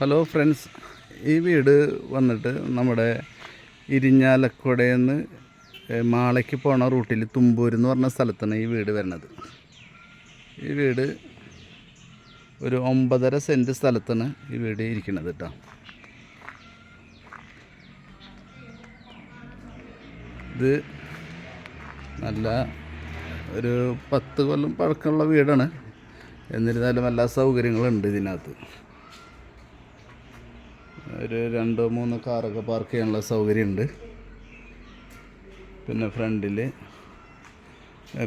Hello friends ഈ വീട് വന്നിട്ട് നമ്മുടെ ഇരിഞ്ഞാലക്കുടയിൽ മാളയ്ക്ക് പോണ റൂട്ടിൽ തുമ്പൂർ എന്ന് പറഞ്ഞ സ്ഥലത്താണ് ഈ വീട് വരുന്നത്. ഈ വീട് ഒരു ഒമ്പതര സെന്റ് സ്ഥലത്താണ് ഈ വീട് ഇരിക്കുന്നത് കേട്ടോ ഇത് നല്ല ഒരു പത്ത് കൊല്ലം പഴക്കമുള്ള വീടാണ്. എന്നിരുന്നാലും എല്ലാ സൗകര്യങ്ങളും ഉണ്ട് ഇതിനകത്ത്. ഒരു രണ്ടോ മൂന്നോ കാറൊക്കെ പാർക്ക് ചെയ്യാനുള്ള സൗകര്യമുണ്ട്. പിന്നെ ഫ്രണ്ടിൽ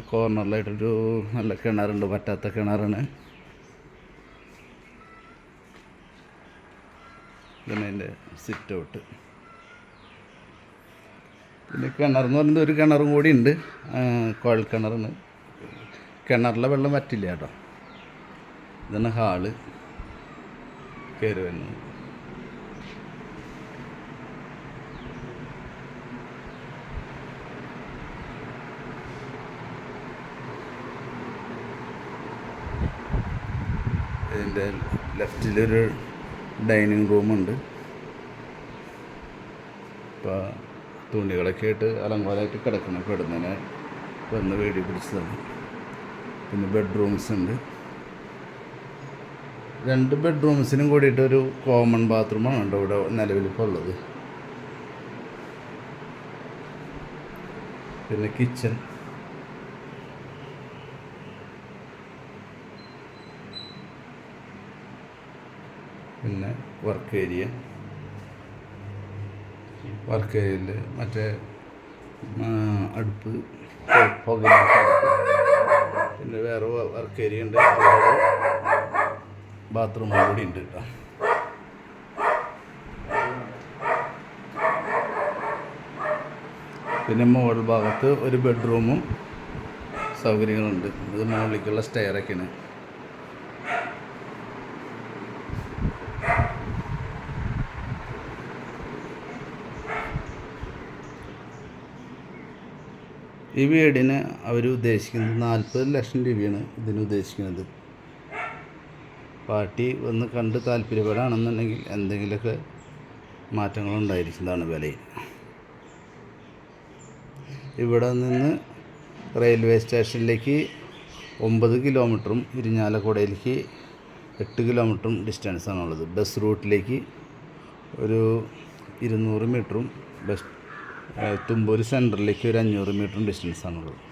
കോർണറിലായിട്ടൊരു നല്ല കിണറുണ്ട് പറ്റാത്ത കിണറാണ്. പിന്നെ അതിന്റെ സിറ്റ് ഔട്ട് പിന്നെ കിണർ എന്ന് പറയുന്നത് ഒരു കിണറും കൂടി ഉണ്ട്. കുഴൽ കിണറാണ്. കിണറിലെ വെള്ളം പറ്റില്ല കേട്ടോ. ഇതാണ് ഹാൾ. കയറി വരുന്നത്. ഇതിന്റെ ലെഫ്റ്റിലൊരു ഡൈനിങ് റൂമുണ്ട്. ഇപ്പോൾ തുണികളൊക്കെ ആയിട്ട് അലങ്കോലമായിട്ട് കിടക്കണം കിടന്നതിനെ വന്ന് വേടി പിടിച്ചതാണ്. പിന്നെ ബെഡ്റൂംസ് ഉണ്ട് രണ്ട് ബെഡ്റൂംസിനും കൂടിയിട്ട് ഒരു കോമൺ ബാത്റൂമാണ് ഉണ്ട് ഇവിടെ നിലവിലിപ്പോൾ ഉള്ളത്. പിന്നെ കിച്ചൺ. പിന്നെ വർക്ക് ഏരിയ വർക്ക് ഏരിയയിൽ മറ്റേ അടുപ്പ് പിന്നെ വേറെ വർക്ക് ഏരിയ ഉണ്ട്. ബാത്റൂം കൂടി ഉണ്ട് കേട്ടോ പിന്നെ മുകൾ ഭാഗത്ത് ഒരു ബെഡ്റൂമും സൗകര്യങ്ങളുണ്ട്. ഇത് മുകളിലേക്കുള്ള സ്റ്റെയറൊക്കെയാണ് ഈ വീടിന് അവർ ഉദ്ദേശിക്കുന്നത് നാൽപ്പത് ലക്ഷം രൂപയാണ് ഇതിന് ഉദ്ദേശിക്കുന്നത്. പാർട്ടി ഒന്ന് കണ്ട് താല്പര്യപ്പെടുകയാണെന്നുണ്ടെങ്കിൽ എന്തെങ്കിലുമൊക്കെ മാറ്റങ്ങളുണ്ടായിരിക്കുന്നതാണ് വിലയിൽ. ഇവിടെ നിന്ന് റെയിൽവേ സ്റ്റേഷനിലേക്ക് ഒമ്പത് കിലോമീറ്ററും ഇരിഞ്ഞാലക്കുടയിലേക്ക് എട്ട് കിലോമീറ്ററും ഡിസ്റ്റൻസാണുള്ളത്. ബസ് റൂട്ടിലേക്ക് ഒരു ഇരുന്നൂറ് മീറ്ററും ബസ് തുമ്പൂർ സെന്ററിലേക്ക് ഒരു അഞ്ഞൂറ് മീറ്ററും ഡിസ്റ്റൻസാണുള്ളത്